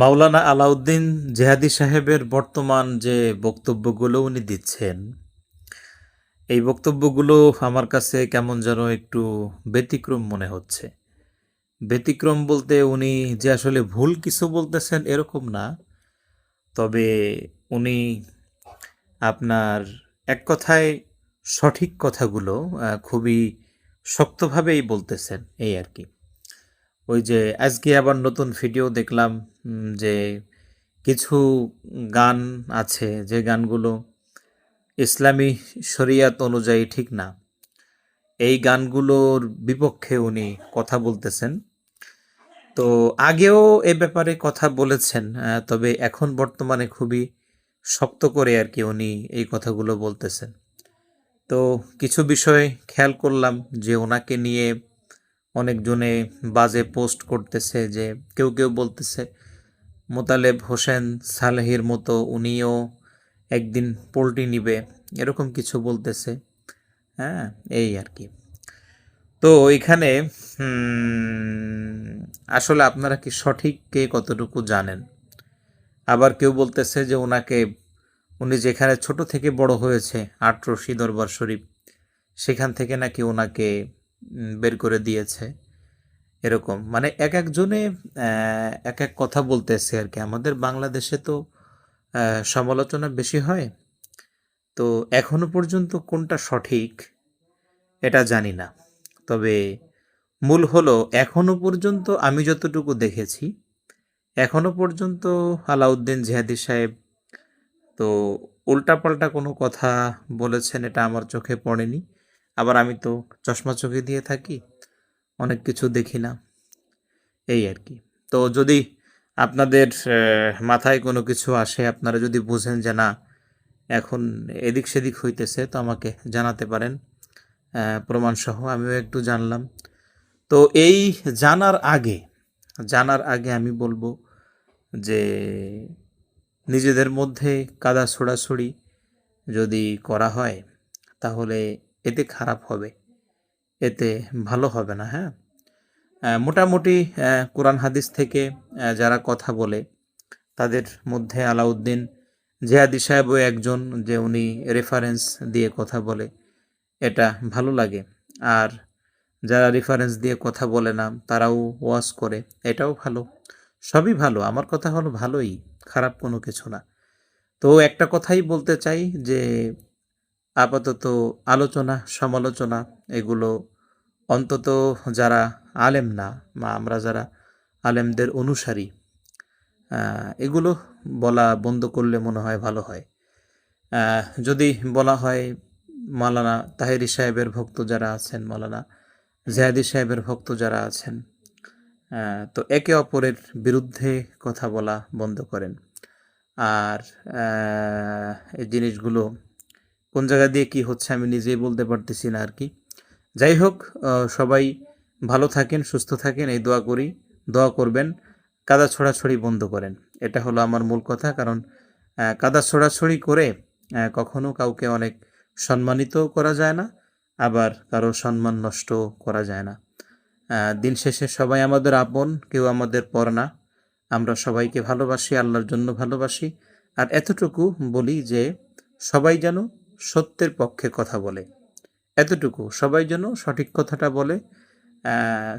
মাওলানা আলাউদ্দিন জেহাদি সাহেবের বর্তমান যে বক্তব্যগুলো উনি দিচ্ছেন, এই বক্তব্যগুলো আমার কাছে কেমন যেন একটু ব্যতিক্রম মনে হচ্ছে। ব্যতিক্রম বলতে উনি যে আসলে ভুল কিছু বলতেছেন এরকম না, তবে উনি আপনার এক কথায় সঠিক কথাগুলো খুবই শক্তভাবেই বলতেছেন, এই আর কি। ওই যে আজকে আবার নতুন ভিডিও দেখলাম যে কিছু গান আছে, যে গানগুলো ইসলামী শরিয়াত অনুযায়ী ঠিক না। এই গানগুলোর বিপক্ষে উনি কথা বলতেছেন। তো আগেও এ ব্যাপারে কথা বলেছেন তবে এখন বর্তমানে খুবই শক্ত করে আর কি উনি এই কথাগুলো বলতেছেন। তো কিছু বিষয় খেয়াল করলাম যে ওনাকে নিয়ে অনেকজনে বাজে পোস্ট করতেছে যে, কেউ কেউ বলতেছে, মোতালেব হোসেন সালেহির মতো উনিও একদিন পোল্ট্রি নিবে, এরকম কিছু বলতেছে। হ্যাঁ এই আর কি। তো এখানে আসলে আপনারা কি সঠিক কে কতটুকু জানেন? আবার কেউ বলতেছে যে ওনাকে, উনি যেখানে ছোট থেকে বড় হয়েছে, আটরশি দরবার শরীফ, সেখান থেকে নাকি ওনাকে বের করে দিয়েছে, এরকম। মানে এক একজনে এক এক কথা বলতেছে আর কি। আমাদের বাংলাদেশে তো সমালোচনা বেশি হয়। তো এখনও পর্যন্ত কোনটা সঠিক এটা জানি না। তবে মূল হলো, এখনও পর্যন্ত আমি যতটুকু দেখেছি, এখনও পর্যন্ত আলাউদ্দিন জিহাদি সাহেব তো উল্টাপাল্টা কোনো কথা বলেছেন, এটা আমার চোখে পড়েনি। আবার আমি তো চশমা চোখে দিয়ে থাকি, অনেক কিছু দেখি না। এই আর কি। তো যদি আপনাদের মাথায় কোনো কিছু আসে, আপনারা যদি বুঝেন যে না, এখন এদিক সেদিক হইতেছে, তো আমাকে জানাতে পারেন। প্রমাণসহ আমিও একটু জানলাম। তো এই জানার আগে জানার আগে আমি বলব যে, নিজেদের মধ্যে কাদা ছোড়াছড়ি যদি করা হয়, তাহলে এতে খারাপ হবে, এতে ভালো হবে না হ্যাঁ? মোটামুটি কোরআন হাদিস থেকে যারা কথা বলে, তাদের মধ্যে আলাউদ্দিন জেহাদি সাহেবও একজন যে উনি রেফারেন্স দিয়ে কথা বলে, এটা ভালো লাগে। আর যারা রেফারেন্স দিয়ে কথা বলে না, তারাও ওয়াজ করে, এটাও ভালো। সবই ভালো, আমার কথা হলো ভালোই, খারাপ কোনো কিছু না। তো একটা কথাই বলতে চাই যে আপাতত আলোচনা, সমালোচনা, এগুলো অন্তত যারা আলেম না বা আমরা যারা আলেমদের অনুসারী এগুলো বলা বন্ধ করলে মনে হয় ভালো হয়। যদি বলা হয় মালানা তাহেরি সাহেবের ভক্ত যারা আছেন, মালানা জাহাদি সাহেবের ভক্ত যারা আছেন তো একে অপরের বিরুদ্ধে কথা বলা বন্ধ করেন। আর এই জিনিসগুলো কোন জায়গা দিয়ে কি হচ্ছে আমি নিজেই বলতে পারতেছি না আর কি যাই হোক সবাই ভালো থাকেন, সুস্থ থাকেন, এই দোয়া করি, দোয়া করবেন, কাদা ছড়াছড়ি বন্ধ করেন। এটা হলো আমার মূল কথা, কারণ কাদা ছড়াছড়ি করে কখনো কাউকে অনেক সম্মানিত করা যায় না, আবার কারও সম্মান নষ্ট করা যায় না। দিন শেষে সবাই আমাদের আপন, কেউ আমাদের পর না। আমরা সবাইকে ভালোবাসি, আল্লাহর জন্য ভালোবাসি। আর এতটুকু বলি যে, সবাই যেন সত্যের পক্ষে কথা বলে। এতটুকু। সবাই যেন সঠিক কথাটা বলে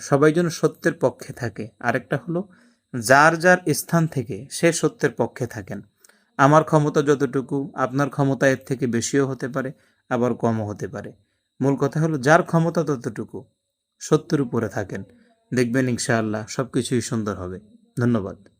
সবাই যেন সত্যের পক্ষে থাকে। আরেকটা হলো, যার যার স্থান থেকে সে সত্যের পক্ষে থাকেন। আমার ক্ষমতা যতটুকু, আপনার ক্ষমতা এর থেকে বেশিও হতে পারে, আবার কমও হতে পারে। মূল কথা হলো, যার ক্ষমতা ততটুকু, সত্যের উপরে থাকেন। দেখবেন ইনশাআল্লাহ সব কিছুই সুন্দর হবে। ধন্যবাদ।